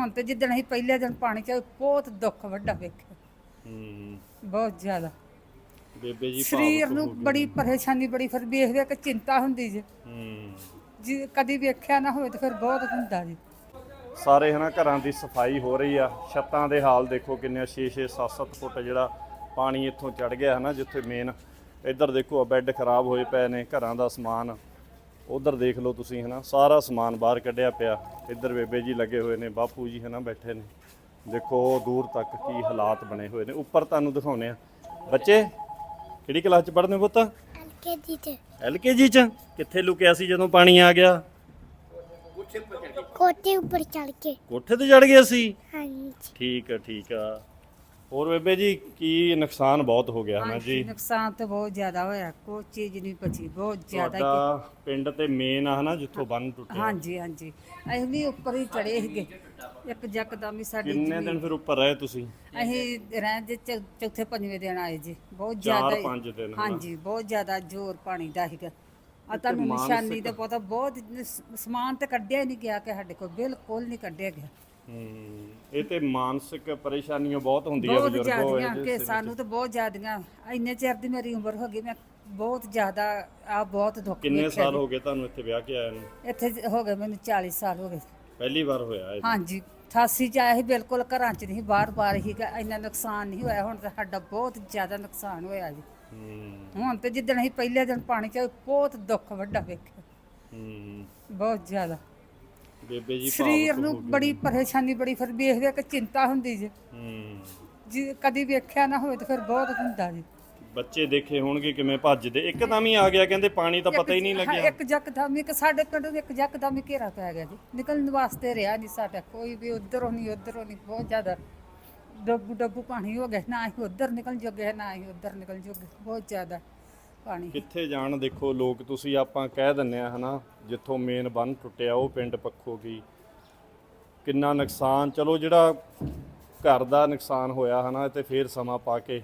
ਹੁਣ ਤੇ ਜਿੱਦਣ ਅਸੀਂ ਪਹਿਲੇ ਦਿਨ ਪਾਣੀ ਚ ਆਏ, ਬਹੁਤ ਦੁੱਖ ਵੱਡਾ ਵੇਖਿਆ। ਹੂੰ। ਬਹੁਤ ਜ਼ਿਆਦਾ। ਬੇਬੇ ਜੀ ਸਰੀਰ ਭਾਵੁਕ ਨੂੰ। ਬੜੀ ਪਰੇਸ਼ਾਨੀ ਬੜੀ ਫਿਰ ਵੇਖ ਵੇਖ ਕੇ ਚਿੰਤਾ ਹੁੰਦੀ ਜੀ। ਹੂੰ। ਜੀ ਕਦੀ ਵੇਖਿਆ ਨਾ ਹੋਵੇ ਤਾਂ ਫਿਰ ਬਹੁਤ ਹੁੰਦਾ ਜੀ। ਸਾਰੇ ਹਨਾ ਘਰਾਂ ਦੀ ਸਫ਼ਾਈ ਹੋ ਰਹੀ ਆ। ਛੱਤਾਂ ਦੇ ਹਾਲ ਦੇਖੋ ਕਿੰਨੇ 6-6 7-7 ਫੁੱਟ ਜਿਹੜਾ ਪਾਣੀ ਇੱਥੋਂ ਚੜ ਗਿਆ ਹਨਾ ਜਿੱਥੇ ਮੇਨ ਇੱਧਰ ਦੇਖੋ ਬੈੱਡ ਖਰਾਬ ਹੋਏ ਪਏ ਨੇ ਘਰਾਂ ਦਾ ਸਮਾਨ। ਉਧਰ ਦੇਖ ਲਓ ਤੁਸੀਂ ਹਨਾ? ਸਾਰਾ ਸਮਾਨ ਬਾਹਰ ਕੱਢਿਆ ਪਿਆ। ਇੱਧਰ ਬੇਬੇ ਜੀ ਲੱਗੇ ਹੋਏ ਨੇ ਬਾਪੂ ਜੀ ਹਨਾ ਬੈਠੇ ਨੇ। ਦੇਖੋ ਦੂਰ ਤੱਕ ਕੀ ਹਾਲਾਤ ਬਣੇ ਹੋਏ ਨੇ। ਉੱਪਰ ਤੁਹਾਨੂੰ ਦਿਖਾਉਨੇ ਆ ਬੱਚੇ ਕਿਹੜੀ ਕਲਾਸ ਚ ਪੜ੍ਹਦੇ ਪੁੱਤ? ਐਲਕੇਜੀ ਚ। ਐਲਕੇਜੀ ਚ? ਕਿੱਥੇ ਲੁਕਿਆ ਸੀ ਜਦੋਂ ਪਾਣੀ ਆ ਗਿਆ? ਕੋਠੇ ਉੱਪਰ ਚੜ ਕੇ। ਕੋਠੇ ਤੇ ਚੜ ਗਿਆ ਸੀ? ਹਾਂਜੀ। ਠੀਕ ਆ ਠੀਕ ਆ। ਹੋਰ ਬੇਬੇ ਜੀ ਕੀ ਨੁਕਸਾਨ ਬਹੁਤ ਹੋ ਗਿਆ ਹਨਾ ਜੀ? ਨੁਕਸਾਨ ਤਾਂ ਬਹੁਤ ਜ਼ਿਆਦਾ ਹੋਇਆ। ਕੋਈ ਚੀਜ਼ ਨਹੀਂ ਬਚੀ ਬਹੁਤ ਜ਼ਿਆਦਾ ਤੁਹਾਡਾ ਪਿੰਡ ਤੇ ਮੇਨ ਆ ਹਨਾ ਜਿੱਥੋਂ ਬੰਨ ਟੁੱਟਿਆ। ਹਾਂਜੀ ਹਾਂਜੀ। ਅਸੀਂ ਵੀ ਉੱਪਰ ਹੀ ਚੜੇ ਸੀਗੇ। ਇੱਕ ਜੱਕਦਮ ਹੀ ਸਾਡੀ ਕਿੰਨੇ ਦਿਨ ਫਿਰ ਉੱਪਰ ਰਹੇ ਤੁਸੀਂ? ਅਸੀਂ ਰਹਿਣ ਦੇ ਚੌ- ਚੌਥੇ ਪੰਜਵੇਂ ਦਿਨ ਆਏ ਜੀ। ਬਹੁਤ ਚਾਰ ਜ਼ਿਆਦਾ ਹੀ- ਪੰਜ ਦਿਨ ਹਨਾ? ਹਾਂਜੀ ਬਹੁਤ ਜ਼ਿਆਦਾ ਜ਼ੋਰ ਪਾਣੀ ਦਾ ਸੀਗਾ। ਆ ਤੁਹਾਨੂੰ ਨਿਸ਼ਾਨੀ ਤੇ ਪਤਾ ਬਹੁਤ ਸ- ਸਮਾਨ ਤੇ ਕੱਢਿਆ ਹੀ ਨਹੀਂ ਗਿਆ ਕਿ ਸਾਡੇ ਕੋਲ ਬਿਲਕੁਲ ਨਹੀਂ ਕੱਢਿਆ ਗਿਆ। ਹੂੰ ਇਹ ਤੇ ਮਾਨਸਿਕ ਪਰੇਸ਼ਾਨੀਆਂ ਬਹੁਤ ਹੁੰਦੀਆਂ ਬਹੁਤ ਬਜ਼ੁਰਗੋ ਜ਼ਿਆਦੀਆਂ ਇਹਦੇ ਕਿ ਸਿਰ ਸਾਨੂੰ ਤਾਂ ਬਹੁਤ ਜ਼ਿਆਦੀਆਂ। ਇੰਨੇ ਚਿਰ ਦੀ ਮੇਰੀ ਉਮਰ ਹੋ ਗਈ ਮੈਂ ਬਹੁਤ ਜ਼ਿਆਦਾ ਆ ਬਹੁਤ ਦੁੱਖ ਕਿੰਨੇ ਵੇਖਿਆ ਸਾਲ ਹੋ ਗਏ ਤੁਹਾਨੂੰ ਇੱਥੇ ਵਿਆਹ ਕੇ ਆਇਆ ਨੂੰ? ਜੀ। ਇੱਥੇ ਹੋ ਗਏ ਮੈਨੂੰ 40 ਸਾਲ ਹੋ ਗਏ। ਪਹਿਲੀ ਵਾਰ ਹੋਇਆ ਇਹ ਹਾਂਜੀ 88 ਚ ਆਇਆ ਸੀ ਬਿਲਕੁਲ ਘਰਾਂ ਚ ਨਹੀਂ ਬਾਹਰ ਬਾਹਰ ਹੀ ਇੰਨਾ ਨੁਕਸਾਨ ਨਹੀਂ ਹੋਇਆ ਹੁਣ ਤਾਂ ਸਾਡਾ ਬਹੁਤ ਜ਼ਿਆਦਾ ਨੁਕਸਾਨ ਹੋਇਆ ਜੀ। ਹੂੰ। ਹੁਣ ਤੇ ਜਿੱਦਣ ਅਸੀਂ ਪਹਿਲੇ ਦਿਨ ਪਾਣੀ ਚ ਆਏ, ਬਹੁਤ ਦੁੱਖ ਵੱਡਾ ਵੇਖਿਆ। ਹੂੰ। ਬਹੁਤ ਜ਼ਿਆਦਾ। ਬੇਬੇ ਜੀ ਸਰੀਰ ਭਾਵੁਕ ਨੂੰ ਹੋ ਗਏ। ਬੜੀ ਪਰੇਸ਼ਾਨੀ ਬੜੀ ਫਿਰ ਵੇਖ ਵੇਖ ਕੇ ਚਿੰਤਾ ਹੁੰਦੀ ਜੀ। ਹੂੰ। ਜੀ ਕਦੀ ਵੇਖਿਆ ਨਾ ਹੋਵੇ ਤਾਂ ਫਿਰ ਬਹੁਤ ਹੁੰਦਾ ਜੀ। ਬੱਚੇ ਦੇਖੇ ਹੋਣਗੇ ਕਿਵੇਂ ਭੱਜਦੇ। ਇੱਕਦਮ ਹੀ ਆ ਗਿਆ ਕਹਿੰਦੇ ਪਾਣੀ ਤਾਂ ਪਤਾ ਹੀ ਨਹੀਂ ਹਾਂ, ਲੱਗਿਆ। ਇੱਕ ਜੱਕਦਮ ਇੱਕ ਸਾਡੇ ਪਿੰਡ ਨੂੰ ਇੱਕ ਜੱਕਦਮ ਹੀ ਘੇਰਾ ਪੈ ਗਿਆ ਜੀ। ਨਿਕਲਣ ਵਾਸਤੇ ਰਿਹਾ ਨਹੀਂ ਸਾਡਾ ਕੋਈ ਵੀ ਉਧਰੋਂ ਨਹੀਂ ਉਧਰੋਂ ਨਹੀਂ ਬਹੁਤ ਜ਼ਿਆਦਾ ਡੱਬੂ ਡੱਬੂ ਪਾਣੀ ਹੋ ਗਿਆ ਨਾ ਅਸੀਂ ਉਧਰ ਨਿਕਲ ਜੋਗੇ ਨਾ ਅਸੀਂ ਉਧਰ ਨਿਕਲ ਜੋਗੇ ਬਹੁਤ ਜ਼ਿਆਦਾ। ਪਾਣੀ। ਕਿੱਥੇ ਜਾਣ ਦੇਖੋ ਲੋਕ ਤੁਸੀਂ ਆਪਾਂ ਕਹਿ ਦਿੰਨੇ ਆ ਹਨਾ ਜਿੱਥੋਂ ਮੇਨ ਬੰਨ ਟੁੱਟਿਆ ਉਹ ਪਿੰਡ ਪੱਖੋ ਕੀ। ਕਿੰਨਾ ਨੁਕਸਾਨ ਚਲੋ ਜਿਹੜਾ ਘਰ ਦਾ ਨੁਕਸਾਨ ਹੋਇਆ ਹਨਾ ਤੇ ਫੇਰ ਸਮਾਂ ਪਾ ਕੇ।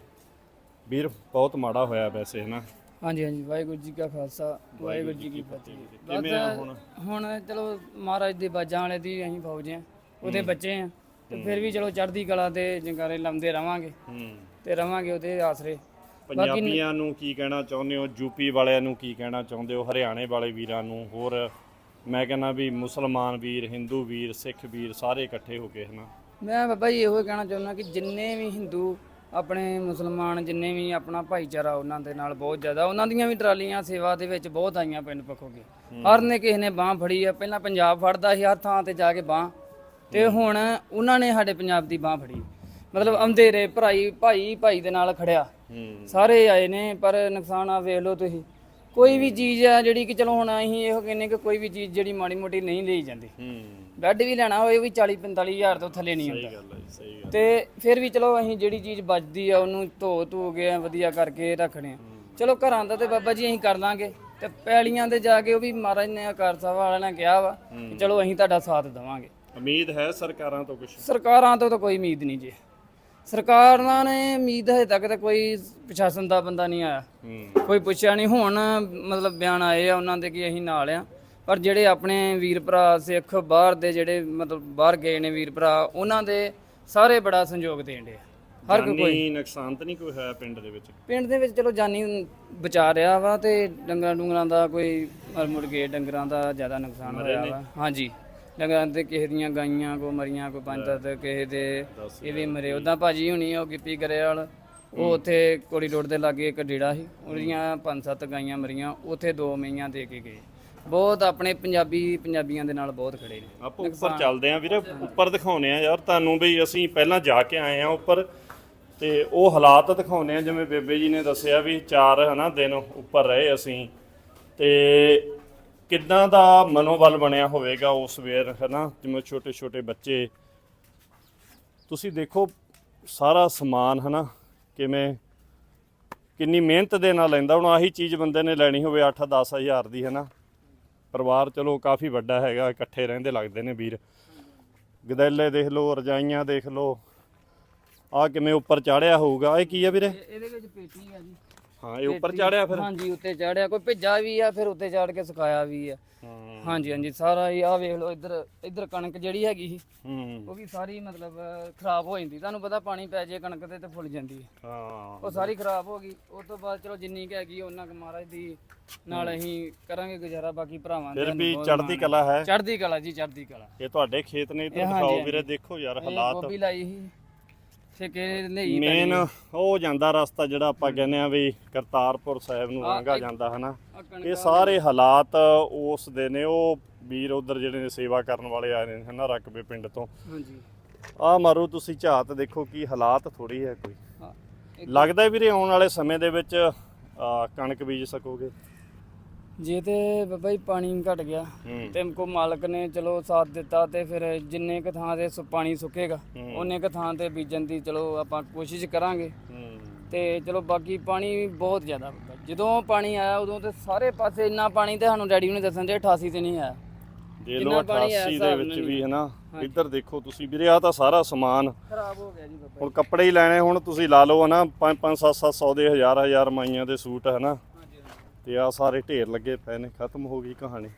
ਵੀਰ ਬਹੁਤ ਮਾੜਾ ਹੋਇਆ ਵੈਸੇ ਹਨਾ। ਹਾਂਜੀ ਹਾਂਜੀ ਵਾਹਿਗੁਰੂ ਜੀ ਕਾ ਖਾਲਸਾ ਵਾਹਿਗੁਰੂ ਜੀ ਕੀ ਫਤਿਹ। ਕਿਵੇਂ ਆ ਹੁਣ? ਹੁਣ ਚਲੋ ਮਹਾਰਾਜ ਦੇ ਬਾਜਾਂ ਵਾਲੇ ਦੀ ਅਸੀਂ ਫੌਜ ਆ ਉਹਦੇ ਬੱਚੇ ਆ ਤੇ ਫਿਰ ਵੀ ਚਲੋ ਚੜ੍ਹਦੀ ਕਲਾ ਤੇ ਜੰਗਾਰੇ ਲਾਉਂਦੇ ਰਵਾਂਗੇ। ਹੂੰ। ਤੇ ਰਵਾਂਗੇ ਉਹਦੇ ਆਸਰੇ। ਪੰਜਾਬੀਆਂ ਨੂੰ ਕੀ ਕਹਿਣਾ ਚਾਹੁੰਦੇ ਹੋ? ਯੂਪੀ ਵਾਲਿਆਂ ਨੂੰ ਕੀ ਕਹਿਣਾ ਚਾਹੁੰਦੇ ਹੋ? ਹਰਿਆਣੇ ਵਾਲੇ ਵੀਰਾਂ ਨੂੰ? ਹੋਰ ਮੈਂ ਕਹਿੰਦਾ ਵੀ ਮੁਸਲਮਾਨ ਵੀਰ ਹਿੰਦੂ ਵੀਰ ਸਿੱਖ ਵੀਰ ਸਾਰੇ ਇਕੱਠੇ ਹੋ ਕੇ ਹਨਾ? ਮੈਂ ਬਾਬਾ ਜੀ ਇਹੋ ਕਹਿਣਾ ਚਾਹੁੰਦਾ ਕਿ ਜਿੰਨੇ ਵੀ ਹਿੰਦੂ ਆਪਣੇ ਮੁਸਲਮਾਨ ਜਿੰਨੇ ਵੀ ਆਪਣਾ ਭਾਈਚਾਰਾ ਉਹਨਾਂ ਦੇ ਨਾਲ ਬਹੁਤ ਜ਼ਿਆਦਾ ਉਹਨਾਂ ਦੀਆਂ ਵੀ ਟਰਾਲੀਆਂ ਸੇਵਾ ਦੇ ਵਿੱਚ ਬਹੁਤ ਆਈਆਂ ਪਿੰਡ ਪੱਖੋਗੇ। ਹਰ ਨੇ ਕਿਸੇ ਨੇ ਬਾਹ ਫੜੀ ਆ ਪਹਿਲਾਂ ਪੰਜਾਬ ਫੜਦਾ ਸੀ ਹਰ ਥਾਂ ਤੇ ਜਾ ਕੇ ਬਾਹ। ਤੇ ਹੁਣ ਉਹਨਾਂ ਨੇ ਸਾਡੇ ਪੰਜਾਬ ਦੀ ਬਾਹ ਫੜੀ। ਮਤਲਬ ਆਉਂਦੇ ਰਹੇ ਭਰਾਈ ਭਾਈ ਭਾਈ ਦੇ ਨਾਲ ਖੜਿਆ। ਸਾਰੇ ਆਏ ਨੇ ਪਰ ਨੁਕਸਾਨ ਆ ਵੇਖ ਲਓ ਤੁਸੀਂ। ਕੋਈ ਵੀ ਚੀਜ਼ ਆ ਜਿਹੜੀ ਕਿ ਚਲੋ ਹੁਣ ਅਸੀਂ ਇਹੋ ਕਹਿੰਨੇ ਕਿ ਕੋਈ ਵੀ ਚੀਜ਼ ਜਿਹੜੀ ਮਾੜੀ ਮੋਟੀ ਨਹੀਂ ਲਈ ਜਾਂਦੀ। ਹੂੰ। ਬੈੱਡ ਵੀ ਲੈਣਾ ਹੋਏ ਉਹ ਵੀ 40 45 ਹਜ਼ਾਰ ਤੋਂ ਥੱਲੇ ਨਹੀਂ ਸਹੀ ਹੁੰਦਾ। ਗੱਲ ਹੈ ਜੀ, ਸਹੀ ਗੱਲ ਤੇ ਫਿਰ ਵੀ ਚਲੋ ਅਸੀਂ ਜਿਹੜੀ ਚੀਜ਼ ਬਚਦੀ ਆ ਉਹਨੂੰ ਧੋ ਧੂ ਕੇ ਵਧੀਆ ਕਰਕੇ ਰੱਖਣੇ ਆ। ਚਲੋ ਘਰਾਂ ਦਾ ਤੇ ਬਾਬਾ ਜੀ ਅਸੀਂ ਕਰ ਲਾਂਗੇ। ਤੇ ਪੈਲੀਆਂ ਤੇ ਜਾ ਕੇ ਉਹ ਵੀ ਮਹਾਰਾਜ ਨੇ ਆਕਾਰ ਸਾਹਿਬ ਵਾਲਿਆਂ ਨੇ ਕਿਹਾ ਵਾ ਕਿ ਚਲੋ ਅਸੀਂ ਤੁਹਾਡਾ ਸਾਥ ਦੇਵਾਂਗੇ। ਉਮੀਦ ਹੈ ਸਰਕਾਰਾਂ ਤੋਂ ਕੁਝ ਸਰਕਾਰਾਂ ਤੋਂ ਤਾਂ ਕੋਈ ਉਮੀਦ ਨਹੀਂ ਜੀ। ਸਰਕਾਰਾਂ ਨੇ ਉਮੀਦ ਹਜੇ ਤੱਕ ਤਾਂ ਕੋਈ ਪ੍ਰਸ਼ਾਸਨ ਦਾ ਬੰਦਾ ਨਹੀਂ ਆਇਆ। ਕੋਈ ਪੁੱਛਿਆ ਨਹੀਂ। ਹੁਣ ਮਤਲਬ ਬਿਆਨ ਆਏ ਆ ਉਹਨਾਂ ਦੇ ਕਿ ਅਸੀਂ ਨਾਲ ਆ। ਪਰ ਜਿਹੜੇ ਆਪਣੇ ਵੀਰ ਭਰਾ ਸਿੱਖ ਬਾਹਰ ਦੇ ਜਿਹੜੇ ਮਤਲਬ ਬਾਹਰ ਗਏ ਨੇ ਵੀਰ ਭਰਾ ਉਹਨਾਂ ਦੇ ਸਾਰੇ ਬੜਾ ਸੰਯੋਗ ਦੇਣ ਦੇ ਹਰ ਕੋਈ ਨੁਕਸਾਨ ਤਾਂ ਨਹੀਂ ਕੋਈ ਹੋਇਆ ਪਿੰਡ ਦੇ ਵਿੱਚ? ਪਿੰਡ ਦੇ ਵਿੱਚ ਚਲੋ ਜਾਨੀ ਬਚਾ ਰਿਹਾ ਵਾ ਤੇ ਡੰਗਰਾਂ ਡੁੰਗਰਾਂ ਦਾ ਕੋਈ ਮੁੜ ਕੇ ਡੰਗਰਾਂ ਦਾ ਜ਼ਿਆਦਾ ਨੁਕਸਾਨ ਹੋਇਆ ਵਾ। ਹਾਂਜੀ। ਡੰਗਰਾਂ ਤੇ ਕਿਸੇ ਦੀਆਂ ਗਾਈਆਂ ਕੋ ਮਰੀਆਂ ਕੋ ਪੰਜ ਦਸ ਕਿਸੇ ਦੇ ਇਹ ਵੀ ਮਰੇ। ਉਦਾਂ ਭਾਜੀ ਹੁਣੀ ਉਹ ਗਿੱਪੀ ਗਰੇਵਾਲ ਉਹ ਉੱਥੇ ਕੋੜੀ ਰੋਡ ਦੇ ਲਾਗੇ ਇੱਕ ਡੇੜਾ ਸੀ। ਉਹਦੀਆਂ ਪੰਜ ਸੱਤ ਗਾਈਆਂ ਮਰੀਆਂ ਉੱਥੇ ਦੋ ਮਈਆਂ ਦੇ ਕੇ ਗਏ। ਬਹੁਤ ਆਪਣੇ ਪੰਜਾਬੀ ਪੰਜਾਬੀਆਂ ਦੇ ਨਾਲ ਬਹੁਤ ਖੜੇ ਨੇ। ਆਪਾਂ ਉੱਪਰ ਚੱਲਦੇ ਆਂ ਵੀਰੇ ਉੱਪਰ ਦਿਖਾਉਨੇ ਆ ਯਾਰ। ਤੁਹਾਨੂੰ ਵੀ ਅਸੀਂ ਪਹਿਲਾਂ ਜਾ ਕੇ ਆਏ ਆ ਉੱਪਰ ਤੇ ਉਹ ਹਾਲਾਤ ਦਿਖਾਉਨੇ ਆ ਜਿਵੇਂ ਬੇਬੇ ਜੀ ਨੇ ਦੱਸਿਆ ਵੀ ਚਾਰ ਹਨਾ ਦਿਨ ਉੱਪਰ ਰਹੇ ਅਸੀਂ। ਤੇ ਕਿੱਦਾਂ ਦਾ ਮਨੋਬਲ ਬਣਿਆ ਹੋਵੇਗਾ ਉਸ ਵੇਰ ਹਨਾ? ਜਿਵੇਂ ਛੋਟੇ ਛੋਟੇ ਬੱਚੇ। ਤੁਸੀਂ ਦੇਖੋ ਸਾਰਾ ਸਮਾਨ, ਹਨਾ? ਕਿਵੇਂ, ਕਿੰਨੀ ਮਿਹਨਤ ਦੇ ਨਾਲ ਲੈਂਦਾ। ਹੁਣ ਆਹੀ ਚੀਜ਼ ਬੰਦੇ ਨੇ ਲੈਣੀ ਹੋਵੇ 8-10 ਹਜ਼ਾਰ ਦੀ, ਹਨਾ? ਪਰਿਵਾਰ ਚਲੋ ਕਾਫੀ ਵੱਡਾ ਹੈਗਾ, ਇਕੱਠੇ ਰਹਿੰਦੇ ਲੱਗਦੇ ਨੇ ਵੀਰ। ਗਦੈਲੇ ਦੇਖ ਲਓ, ਰਜਾਈਆਂ ਦੇਖ ਲਓ। ਆ ਕਿਵੇਂ ਉੱਪਰ ਚਾੜਿਆ ਹੋਊਗਾ। ਇਹ ਕੀ ਆ ਵੀਰੇ? ਇਹਦੇ ਵਿੱਚ ਪੇਟੀ ਆ ਜੀ। ਹਾਂ ਇਹ ਉੱਪਰ ਚਾੜਿਆ ਫਿਰ? ਹਾਂਜੀ ਉੱਤੇ ਚੜਿਆ ਕੋਈ ਭਿੱਜਾ ਵੀ ਆ ਫਿਰ ਉੱਤੇ ਚੜ ਕੇ ਸੁਕਾਇਆ ਵੀ ਆ। ਹਾਂ। ਹਾਂਜੀ ਹਾਂਜੀ ਸਾਰਾ ਹੀ ਆ ਵੇਖ ਲਓ ਇੱਧਰ ਇੱਧਰ ਕਣਕ ਜਿਹੜੀ ਹੈਗੀ ਸੀ ਹੂੰ। ਉਹ ਵੀ ਸਾਰੀ ਮਤਲਬ ਖਰਾਬ ਹੋ ਜਾਂਦੀ। ਤੁਹਾਨੂੰ ਪਤਾ ਪਾਣੀ ਪੈ ਜੇ ਕਣਕ ਤੇ ਤੇ ਫੁੱਲ ਜਾਂਦੀ ਹੈ ਹਾਂ। ਉਹ ਸਾਰੀ ਖਰਾਬ ਹੋ ਗਈ। ਉਸ ਤੋਂ ਬਾਅਦ ਚਲੋ ਜਿੰਨੀ ਕੁ ਹੈਗੀ ਉਹਨਾਂ ਕੁ ਮਹਾਰਾਜ ਦੀ ਨਾਲ ਅਸੀਂ ਕਰਾਂਗੇ ਗੁਜ਼ਾਰਾ ਬਾਕੀ ਭਰਾਵਾਂ ਫਿਰ ਸਾਨੂੰ ਵੀ ਚੜ੍ਹਦੀ ਮਾਣ। ਕਲਾ ਹੈ? ਆ। ਚੜ੍ਹਦੀ ਕਲਾ ਜੀ ਚੜ੍ਹਦੀ ਕਲਾ। ਇਹ ਤੁਹਾਡੇ ਖੇਤ ਨੇ ਇਹ ਹਾਂਜੀ, ਦਿਖਾਓ। ਵੀਰੇ ਦੇਖੋ ਯਾਰ ਇਹ ਹਾਲਾਤ। ਗੋਭੀ ਲਾਈ ਸੀ। ਲਈ ਮੇਨ ਉਹ ਜਾਂਦਾ ਰਸਤਾ ਜਿਹੜਾ ਆਪਾਂ ਕਹਿੰਦੇ ਆ ਵੀ ਕਰਤਾਰਪੁਰ ਸਾਹਿਬ ਨੂੰ ਲੰਘਾ ਜਾਂਦਾ ਹਨਾ। ਆ ਇਹ ਸਾਰੇ ਹਾਲਾਤ ਉਸ ਦੇ ਨੇ ਉਹ ਵੀਰ ਉਧਰ ਜਿਹੜੇ ਨੇ ਸੇਵਾ ਕਰਨ ਵਾਲੇ ਆਏ ਨੇ ਹਨਾ ਰਕਬੇ ਪਿੰਡ ਤੋਂ। ਹਾਂਜੀ। ਆਹ ਮਾਰੋ ਤੁਸੀਂ ਝਾਤ ਦੇਖੋ ਕੀ ਹਾਲਾਤ ਥੋੜੀ ਹੈ ਕੋਈ। ਲੱਗਦਾ ਵੀਰੇ ਆਉਣ ਵਾਲੇ ਸਮੇਂ ਦੇ ਵਿੱਚ ਕਣਕ ਬੀਜ ਸਕੋਗੇ? ਜੇ ਤੇ ਬਾਬਾ ਜੀ ਪਾਣੀ ਘਟ ਗਿਆ ਹੂੰ ਤੇ ਕੋ ਮਾਲਕ ਨੇ ਚਲੋ ਸਾਥ ਦਿੱਤਾ ਤੇ ਫਿਰ ਜਿੰਨੇ ਕ ਥਾਂ ਤੇ ਸੁ- ਪਾਣੀ ਸੁੱਕੇਗਾ ਹੂੰ। ਉਹਨੇ ਕ ਥਾਂ ਤੇ ਬੀਜਣ ਦੀ ਚਲੋ ਆਪਾਂ ਕੋਸ਼ਿਸ਼ ਕਰਾਂਗੇ ਹੂੰ ਤੇ ਚਲੋ ਬਾਕੀ ਪਾਣੀ ਬਹੁਤ ਜ਼ਿਆਦਾ ਬਾਬਾ ਜੀ। ਜਦੋਂ ਪਾਣੀ ਆਇਆ ਉਦੋਂ ਤੇ ਸਾਰੇ ਪਾਸੇ ਇੰਨਾ ਪਾਣੀ ਤੇ ਸਾਨੂੰ ਡੈਡੀ ਨੂੰ ਦੱਸਣ ਦੇ 88 ਤੇ ਨਹੀਂ ਆਇਆ ਦੇ ਲੋ ਪਾਣੀ ਹੈ 88 ਦੇ ਹਿਸਾਬ ਵਿੱਚ ਨਾਲ ਵੀ ਹੀ। ਹਨਾ ਇੱਧਰ ਦੇਖੋ ਤੁਸੀਂ ਵੀਰੇ ਆ ਤਾਂ ਸਾਰਾ ਸਮਾਨ ਖਰਾਬ ਹੋ ਗਿਆ ਜੀ ਬਾਬਾ ਹੁਣ ਕੱਪੜੇ ਹੀ ਲੈਣੇ ਹੁਣ ਤੁਸੀਂ ਲਾ ਲਓ ਹਨਾ 5 5 7 700 ਦੇ ਹਜ਼ਾਰ ਹਜ਼ਾਰ ਮਾਈਆਂ ਦੇ ਸੂਟ ਹਨਾ। ਤੇ ਆ ਸਾਰੇ ਢੇਰ ਲੱਗੇ ਪਏ ਨੇ ਖਤਮ ਹੋ ਗਈ ਕਹਾਣੀ।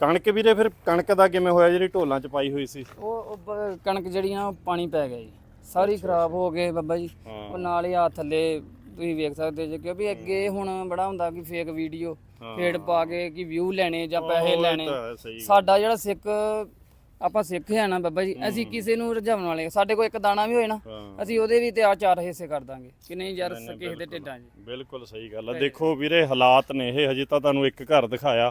ਕਣਕ ਵੀਰੇ ਫਿਰ ਕਣਕ ਦਾ ਕਿਵੇਂ ਹੋਇਆ ਜਿਹੜੀ ਢੋਲਾਂ 'ਚ ਪਾਈ ਹੋਈ ਸੀ? ਉਹ ਉਹ ਬ- ਕਣਕ ਜਿਹੜੀ ਨਾ ਉਹ ਪਾਣੀ ਪੈ ਗਿਆ ਜੀ। ਸਾਰੀ ਖਰਾਬ ਹੋ ਗਏ ਬਾਬਾ ਜੀ। ਉਹ ਨਾਲ ਹੀ ਆ ਥੱਲੇ ਤੁਸੀਂ ਵੇਖ ਸਕਦੇ ਜੇ ਕਿਉਂਕਿ ਅੱਗੇ ਹੁਣ ਬੜਾ ਹੁੰਦਾ ਕਿ ਫੇਕ ਵੀਡੀਓ ਫੇਡ ਪਾ ਕੇ ਕਿ ਵਿਊ ਲੈਣੇ ਜਾਂ ਪੈਸੇ ਲੈਣੇ। ਤਾਂ ਹੈ, ਸਹੀ ਗੱਲ। ਸਾਡਾ ਜਿਹੜਾ ਸਿੱਖ ਆਪਾਂ ਸਿੱਖ ਹੈ ਨਾ ਬਾਬਾ ਜੀ। ਅਸੀਂ ਕਿਸੇ ਨੂੰ ਰਝਾਉਣ ਵਾਲੇ ਸਾਡੇ ਕੋਲ ਇੱਕ ਦਾਣਾ ਵੀ ਹੋਏ ਨਾ ਹਾਂ। ਅਸੀਂ ਉਹਦੇ ਵੀ ਤੇ ਆ ਚਾਰ ਹਿੱਸੇ ਕਰ ਦਾਂਗੇ। ਕਿ ਨਹੀਂ ਯਾਰ ਕਿਸੇ ਦੇ ਢਿੱਡਾਂ 'ਚ। ਬਿਲਕੁਲ ਸਹੀ ਗੱਲ ਆ। ਦੇਖੋ ਵੀਰੇ ਹਾਲਾਤ ਨੇ ਇਹ ਹਜੇ ਤਾਂ ਤੁਹਾਨੂੰ ਇੱਕ ਘਰ ਦਿਖਾਇਆ।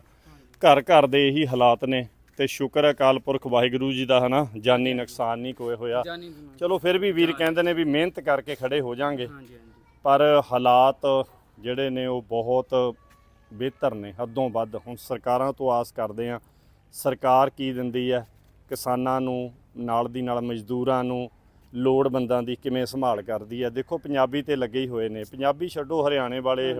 ਘਰ ਘਰ ਦੇ ਇਹੀ ਹਾਲਾਤ ਨੇ ਤੇ ਸ਼ੁਕਰ ਹੈ ਅਕਾਲ ਪੁਰਖ ਵਾਹਿਗੁਰੂ ਜੀ ਦਾ ਹਨਾ? ਜਾਨੀ ਨੁਕਸਾਨ ਨਹੀਂ ਕੋਈ ਹੋਇਆ। ਜਾਨੀ ਚਲੋ ਫਿਰ ਵੀ ਵੀਰ ਕਹਿੰਦੇ ਨੇ ਵੀ ਮਿਹਨਤ ਕਰਕੇ ਖੜੇ ਹੋ ਜਾਾਂਗੇ। ਹਾਂਜੀ ਹਾਂਜੀ। ਪਰ ਹਾਲਾਤ ਜਿਹੜੇ ਨੇ ਉਹ ਬਹੁਤ ਬਿਹਤਰ ਨੇ। ਹੱਦੋਂ ਵੱਧ ਹੁਣ ਸਰਕਾਰਾਂ ਤੋਂ ਆਸ ਕਰਦੇ ਆ ਸਰਕਾਰ ਕੀ ਦਿੰਦੀ ਹੈ? ਕਿਸਾਨਾਂ ਨੂੰ ਨਾਲ ਦੀ ਨਾਲ ਮਜ਼ਦੂਰਾਂ ਨੂੰ ਲੋੜਵੰਦਾਂ ਦੀ ਕਿਵੇਂ ਸੰਭਾਲ ਕਰਦੀ ਹੈ। ਦੇਖੋ ਪੰਜਾਬੀ ਤੇ ਲੱਗੇ ਹੀ ਹੋਏ ਨੇ। ਪੰਜਾਬੀ ਛੱਡੋ ਹਰਿਆਣੇ ਵਾਲੇ।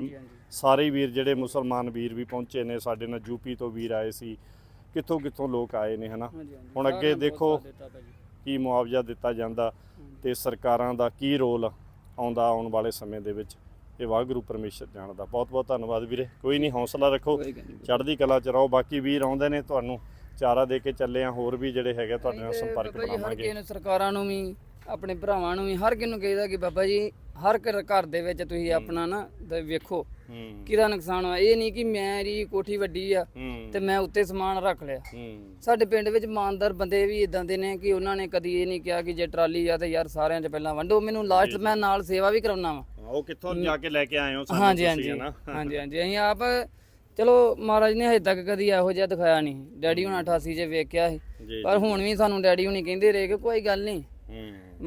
ਸਾਰੇ ਵੀਰ ਜਿਹੜੇ ਮੁਸਲਮਾਨ ਵੀਰ ਵੀ ਪਹੁੰਚੇ ਨੇ। ਸਾਡੇ ਨਾਲ ਯੂਪੀ ਤੋਂ ਵੀਰ ਆਏ ਸੀ। ਕਿੱਥੋਂ ਕਿੱਥੋਂ ਲੋਕ ਆਏ ਨੇ ਹਨਾ। ਹੁਣ ਅੱਗੇ ਦੇਖੋ। ਕੀ ਮੁਆਵਜ਼ਾ ਦਿੱਤਾ ਜਾਂਦਾ ਤੇ ਸਰਕਾਰਾਂ ਦਾ ਕੀ ਰੋਲ ਆਉਂਦਾ ਆਉਣ ਵਾਲੇ ਸਮੇਂ ਦੇ ਵਿੱਚ ਇਹ ਵਾਹਿਗੁਰੂ ਪਰਮੇਸ਼ਰ ਜਾਣਦਾ। ਬਹੁਤ ਬਹੁਤ ਧੰਨਵਾਦ ਵੀਰੇ। ਕੋਈ ਨਹੀਂ ਹੌਸਲਾ ਰੱਖੋ। ਚੜ੍ਹਦੀ ਕਲਾ ਚ ਰਹੋ। ਬਾਕੀ ਵੀਰ ਆਉਂਦੇ ਨੇ ਤੁਹਾਨੂੰ। ਚਾਰਾ ਦੇ ਕੇ ਚੱਲੇ ਆ ਹੋਰ ਵੀ ਜਿਹੜੇ ਹੈਗੇ ਤੁਹਾਡੇ ਨਾਲ ਸੰਪਰਕ ਹਰ ਬਣਾਵਾਂਗੇ। ਕਿਸੇ ਨੂੰ ਸਰਕਾਰਾਂ ਨੂੰ ਵੀ ਆਪਣੇ ਭਰਾਵਾਂ ਨੂੰ ਵੀ ਹਰ ਕਿਸੇ ਨੂੰ ਕਹੀਦਾ ਕਿ ਬਾਬਾ ਜੀ ਹਰ ਘਰ ਦੇ ਵਿੱਚ ਤੁਸੀਂ ਆਪਣਾ ਨਾ ਵੇਖੋ ਕਿਹਦਾ ਨੁਕਸਾਨ ਹੋਇਆ। ਇਹ ਨਹੀਂ ਕਿ ਮੇਰੀ ਕੋਠੀ ਵੱਡੀ ਆ ਤੇ ਮੈਂ ਉੱਤੇ ਸਮਾਨ ਰੱਖ ਲਿਆ। ਸਾਡੇ ਪਿੰਡ ਵਿੱਚ ਇਮਾਨਦਾਰ ਬੰਦੇ ਵੀ ਇਦਾਂ ਦੇ ਨੇ ਕਿ ਉਹਨਾਂ ਨੇ ਕਦੀ ਇਹ ਨਹੀਂ ਕਿਹਾ ਕਿ ਜੇ ਟਰਾਲੀ ਆ ਤੇ ਯਾਰ ਸਾਰਿਆਂ 'ਚ ਪਹਿਲਾਂ ਵੰਡੋ। ਮੈਨੂੰ ਲਾਸਟ ਮੈਂ ਨਾਲ ਸੇਵਾ ਵੀ ਕਰਾਉਣਾ ਵਾ। ਉਹ ਕਿੱਥੋਂ ਜਾ ਕੇ ਲੈ ਕੇ ਆਏ ਹੋ ਸਾਨੂੰ ਹਾਂਜੀ ਹਾਂਜੀ? ਹਾਂਜੀ ਹਾਂਜੀ। ਅਸੀਂ ਆਪ ਚਲੋ ਮਹਾਰਾਜ ਨੇ ਹਜੇ ਤੱਕ ਕਦੀ ਇਹੋ ਜਿਹਾ ਦਿਖਾਇਆ ਨਹੀਂ ਡੈਡੀ ਹੁਣ 88 'ਚ ਵੇਖਿਆ ਸੀ। ਜੀ ਪਰ ਹੁਣ ਵੀ ਸਾਨੂੰ ਡੈਡੀ ਹੁਣੀ ਕਹਿੰਦੇ ਰਹੇ ਕਿ ਕੋਈ ਗੱਲ ਨਹੀਂ।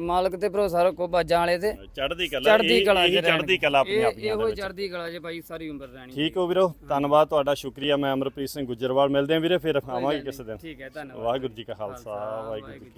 ਮਾਲਕ ਤੇ ਭਰੋਸਾ ਰੱਖੋ ਬਾਜਾਂ ਵਾਲੇ ਤੇ। ਚੜ੍ਹਦੀ ਕਲਾ ਚੜ੍ਹਦੀ ਇਹ- ਕਲਾ ਇਹੀ ਚੜ੍ਹਦੀ। ਕਲਾ ਪੰਜਾਬੀਆਂ ਇਹੋ ਚੜ੍ਹਦੀ ਕਲਾ 'ਚ ਭਾਈ ਸਾਰੀ ਉਮਰ ਰਹਿਣੀ ਠੀਕ ਹੋ। ਵੀਰੋ ਧੰਨਵਾਦ ਤੁਹਾਡਾ ਸ਼ੁਕਰੀਆ ਮੈਂ ਅਮਰਪ੍ਰੀਤ ਸਿੰਘ ਗੁੱਜਰਵਾਲ। ਮਿਲਦੇ ਹਾਂ ਵੀਰੇ ਫਿਰ ਆਵਾਂਗੇ ਕਿਸੇ ਦਿਨ। ਠੀਕ ਹੈ ਧੰਨਵਾਦ। ਵਾਹਿਗੁਰੂ ਜੀ ਕਾ ਖਾਲਸਾ ਵਾਹਿਗੁਰੂ ਜੀ